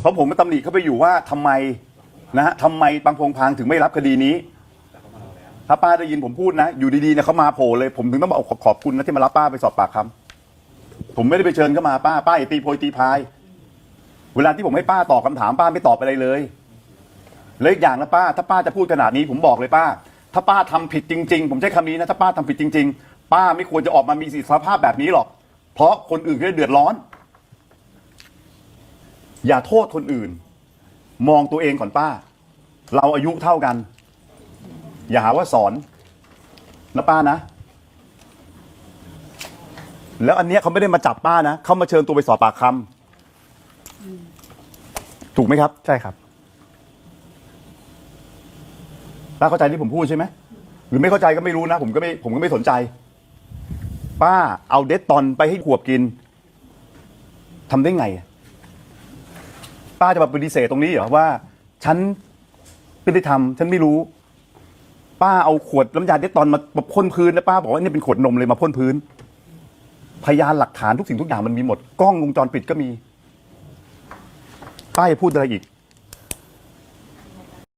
เพราะผมมาตำหนิเขาไปอยู่ว่าทำไมนะฮะทำไมบางพงพางถึงไม่รับคดีนี้ ถ้าป้าได้ยินผมพูดนะ อยู่ดีๆเนี่ยเขามาโผล่เลย ผมถึงต้องบอกขอบคุณนะที่มารับป้าไปสอบปากคำผมไม่ได้ไปเชิญเขามาป้าป้าอย่าตีโพยตีพาย เวลาที่ผมให้ป้าตอบคำถามป้าไม่ตอบอะไรเลยแล้วอีกอย่างนะป้า ถ้าป้าจะพูดขนาดนี้ผมบอกเลยป้า ถ้าป้าทำผิดจริง ๆ ผมใช้คำนี้นะถ้าป้าทำผิดจริง ๆ ป้าไม่ควรจะออกมามีสภาพแบบนี้หรอก เพราะคนอื่นเขาจะเดือดร้อน อย่าโทษคนอื่น มองตัวเองก่อนป้า เราอายุเท่ากัน อย่าหาว่าสอนนะป้านะ แล้วอันเนี้ยเขาไม่ได้มาจับป้านะเขามาเชิญตัวไปสอบปากคำถูกไหมครับ ใช่ครับ ป้าเข้าใจที่ผมพูดใช่ไหมหรือไม่เข้าใจก็ไม่รู้นะ ผมก็ไม่ผมก็ไม่สนใจ ป้าเอาเดตตอนไปให้ขวบกินทำได้ไง ป้าจะมาปฏิเสธตรงนี้เหรอว่า ฉันไม่ได้ทำฉันไม่รู้ ป้าเอาขวดน้ำยาเดตตอนมามาพ่นพื้นแล้วป้าบอกว่านี่เป็นขวดนมเลยมาพ่นพื้น พยานหลักฐานทุกสิ่งทุกอย่างมันมีหมด กล้องวงจรปิดก็มี ป้าจะพูดอะไรอีก